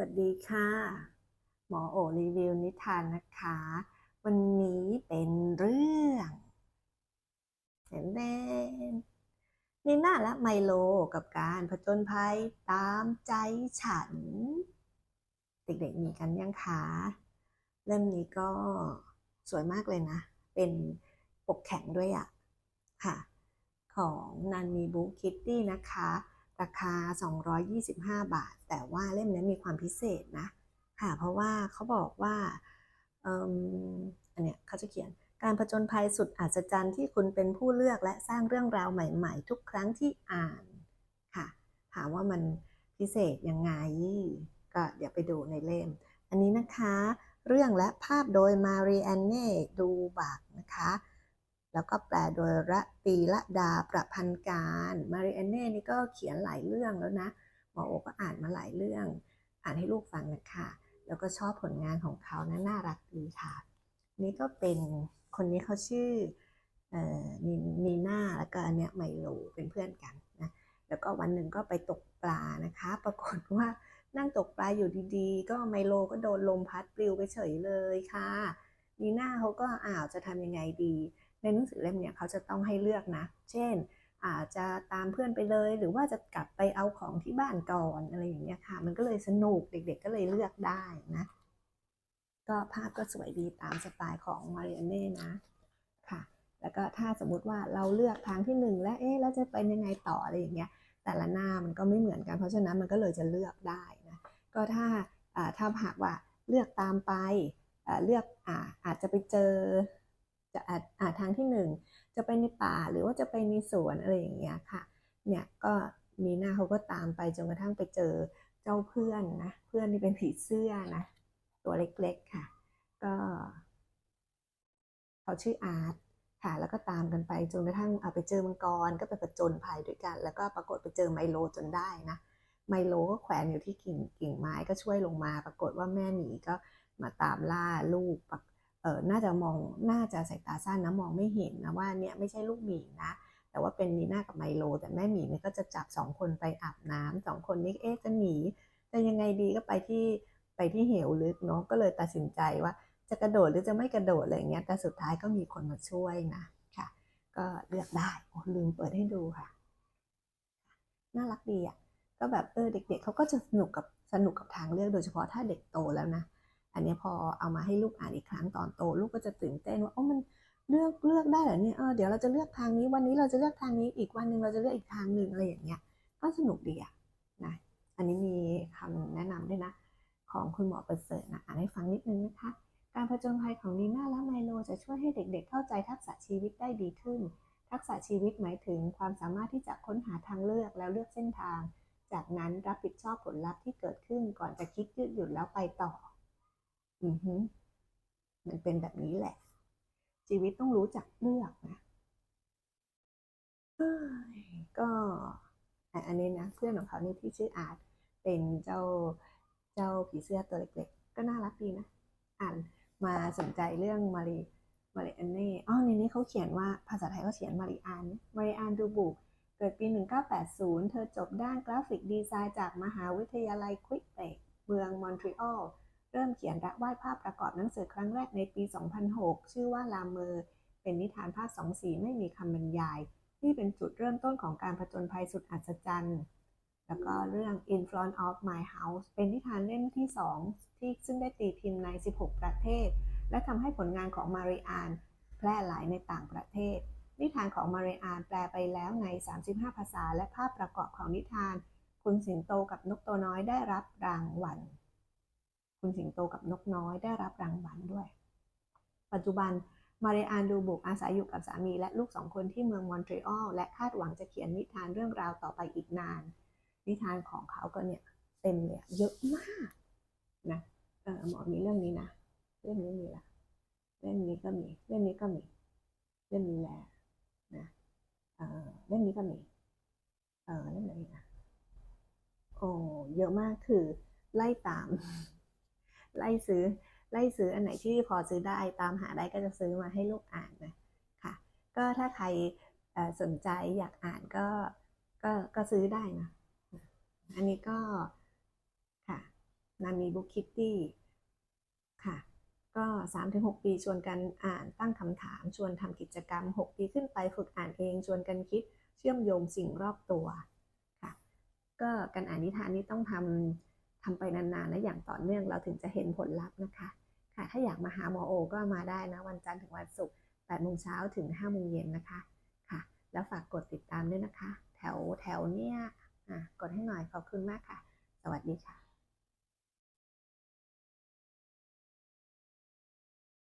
วัสดีค่ะ หมอโอรีวิวนิทานนะคะ วันนี้เป็นเรื่องเห็นเด่นนีน่าและไมโลกับการผจญภัยตามใจฉัน เด็กๆมีกันยังคะเล่มนี้ก็สวยมากเลยนะ เป็นปกแข็งด้วยอะค่ะ ของนันมีบุ๊กคิตตี้นะคะ ราคา 225 บาท แต่ว่าเล่มนี้มีความพิเศษนะ ค่ะ เพราะว่าเขาบอกว่าอันเนี้ยเขาจะเขียนการผจญภัยสุดอัศจรรย์ที่คุณเป็นผู้เลือกและสร้างเรื่องราวใหม่ๆ ทุกครั้งที่อ่านค่ะ ถามว่ามันพิเศษยังไง ก็เดี๋ยวไปดูในเล่ม อันนี้นะคะ เรื่องและภาพโดยมารีแอนเน่ดูบักนะคะ แล้วก็แปลโดยระตีละดาประพันธ์การ มาริแอนเน่นี่ก็เขียนหลายเรื่องแล้วนะ หมอโอก็อ่านมาหลายเรื่อง อ่านให้ลูกฟังนะคะ แล้วก็ชอบผลงานของเขานะน่ารักดีค่ะ นี่ก็เป็นคนนี้เขาชื่อเอ่อนีนีน่าแล้วก็อันเนี้ยไมโลเป็นเพื่อนกันนะ แล้วก็วันหนึ่งก็ไปตกปลานะคะ ปรากฏว่านั่งตกปลาอยู่ดีๆ ก็ไมโลก็โดนลมพัดปลิวไปเฉยเลยค่ะนีน่าเขาก็อ้าวจะทำยังไงดี ในหนังสือเล่มเนี้ยเขาจะต้องให้เลือกนะ เช่น อาจจะตามเพื่อนไปเลย หรือว่าจะกลับไปเอาของที่บ้านก่อนอะไรอย่างเงี้ยค่ะ มันก็เลยสนุกเด็ก ๆ ก็เลยเลือกได้นะก็ภาพก็สวยดีตามสไตล์ของมาริเอเน่นะค่ะ แล้วก็ถ้าสมมุติว่าเราเลือกทางที่หนึ่งและเอ๊ะแล้วจะไปยังไงต่ออะไรอย่างเงี้ยแต่ละหน้ามันก็ไม่เหมือนกัน เพราะฉะนั้นมันก็เลยจะเลือกได้นะก็ถ้าถ้าหากว่าเลือกตามไปเลือกอาอาจจะไปเจอ จะอาจอาจทางที่หนึ่งจะไปในป่าหรือว่าจะไปในสวนอะไรอย่างเงี้ยค่ะ เนี่ยก็นีหน่าเขาก็ตามไปจนกระทั่งไปเจอเจ้าเพื่อนนะเพื่อนที่เป็นผีเสื้อนะตัวเล็กๆค่ะ ก็เขาชื่ออาร์ตค่ะ แล้วก็ตามกันไปจนกระทั่งเอาไปเจอมังกรก็ไปผจญภัยด้วยกัน แล้วก็ปรากฏไปเจอไมโลจนได้นะไมโลก็แขวนอยู่ที่กิ่งกิ่งไม้ก็ช่วยลงมา ปรากฏว่าแม่หมีก็มาตามล่าลูกปราก เออน่าจะมองน่าจะสายตาสั้นนะมองไม่เห็นนะว่าเนี่ยไม่ใช่ลูกหมีนะ แต่ว่าเป็นนีน่ากับไมโล แต่แม่หมีเนี่ยก็จะจับสองคนไปอาบน้ำสองคนนี้เอ๊ะจะหนีจะยังไงดีก็ไปที่ไปที่เหวลึกเนาะก็เลยตัดสินใจว่าจะกระโดดหรือจะไม่กระโดดอะไรเงี้ยแต่สุดท้ายก็มีคนมาช่วยนะค่ะ ก็เลือกได้โอ้ลืมเปิดให้ดูค่ะ น่ารักดีอะก็แบบเออเด็ก ๆเขาก็จะสนุกกับสนุกกับทางเลือกโดยเฉพาะถ้าเด็กโตแล้วนะ อันนี้พอเอามาให้ลูกอ่านอีกครั้งตอนโต ลูกก็จะตื่นเต้นว่าอ๋อมันเลือกเลือกได้เหรอเนี่ยเออเดี๋ยวเราจะเลือกทางนี้วันนี้เราจะเลือกทางนี้อีกวันหนึ่งเราจะเลือกอีกทางหนึ่งอะไรอย่างเงี้ยก็สนุกดีอะนะอันนี้มีคำแนะนำด้วยนะ ของคุณหมอประเสริฐนะอ่านให้ฟังนิดนึงนะคะ การผจญภัยของนีน่าและไมโลจะช่วยให้เด็ก ๆ เข้าใจทักษะชีวิตได้ดีขึ้น ทักษะชีวิตหมายถึงความสามารถที่จะค้นหาทางเลือกแล้วเลือกเส้นทาง จากนั้นรับผิดชอบผลลัพธ์ที่เกิดขึ้นก่อนจะคิดยืดหยุ่นแล้วไปต่อ อือฮึมันเป็นแบบนี้แหละ ชีวิตต้องรู้จักเลือกนะเฮ้ยก็อันนี้นะเพื่อนของเขานี่ที่ชื่ออาร์ตเป็นเจ้าเจ้าผีเสื้อตัวเล็กๆ ก็น่ารักดีนะ อ่านมาสนใจเรื่องมารีมาริแอนเน่อ๋อในนี้เขาเขียนว่าภาษาไทยเขาเขียนมาริอานมาริอานดูบุกเกิดปี 1980 เธอจบด้านกราฟิกดีไซน์จากมหาวิทยาลัยควิกเบกเมืองมอนทรีออล เริ่มเขียนและวาดภาพประกอบหนังสือครั้งแรกในปี 2006 ชื่อว่าลาเมอร์เป็นนิทานภาคสองสีไม่มีคำบรรยายนี่เป็นจุดเริ่มต้นของการผจญภัยสุดอัศจรรย์ แล้วก็เรื่อง In Front of My House เป็นนิทานเล่มที่ 2 ที่ซึ่งได้ตีพิมพ์ใน 16 ประเทศ และทำให้ผลงานของมาริอานแพร่หลายในต่างประเทศ นิทานของมาริอานแปลไปแล้วใน 35 ภาษา และภาพประกอบของนิทาน คุณสิงโตกับนกตัวน้อยได้รับรางวัล คุณสิงโตกับนกน้อยได้รับรางวัลด้วย ปัจจุบันมาริอานดูบุกอาศัยอยู่กับสามีและลูกสองคนที่เมืองมอนทรีออลและคาดหวังจะเขียนนิทานเรื่องราวต่อไปอีกนาน นิทานของเขาก็เนี่ยเต็มเลยเยอะมากนะเออหมอมีเรื่องนี้นะเรื่องนี้มีละเรื่องนี้ก็มีเรื่องนี้ก็มีเรื่องนี้แหละนะเออเรื่องนี้ก็มีเออเรื่องไหนอีกนะโอ้เยอะมากคือไล่ตาม ไล่ซื้อไล่ซื้ออันไหนที่พอซื้อได้ตามหาได้ก็จะซื้อมาให้ลูกอ่านนะค่ะ ก็ถ้าใครสนใจอยากอ่านก็ก็ก็ซื้อได้นะ อันนี้ก็ค่ะนามีบุ๊กคิตตี้ค่ะ ก็3-6 ปีชวนกันอ่านตั้งคำถาม ชวนทำกิจกรรม 6 ปีขึ้นไปฝึกอ่านเอง ชวนกันคิดเชื่อมโยงสิ่งรอบตัวค่ะ ก็การอ่านนิทานนี้ต้องทำ ทำไปนานๆนะอย่างต่อเนื่องเราถึงจะเห็นผลลัพธ์นะคะ ค่ะ ถ้าอยากมาหาหมอโอ ก็มาได้นะ วันจันทร์ถึงวันศุกร์8โมงเช้าถึง5โมงเย็นนะคะ ค่ะ แล้วฝากกดติดตามด้วยนะคะ แถวแถวเนี้ยอะกดให้หน่อยขอบคุณมากค่ะ สวัสดีค่ะ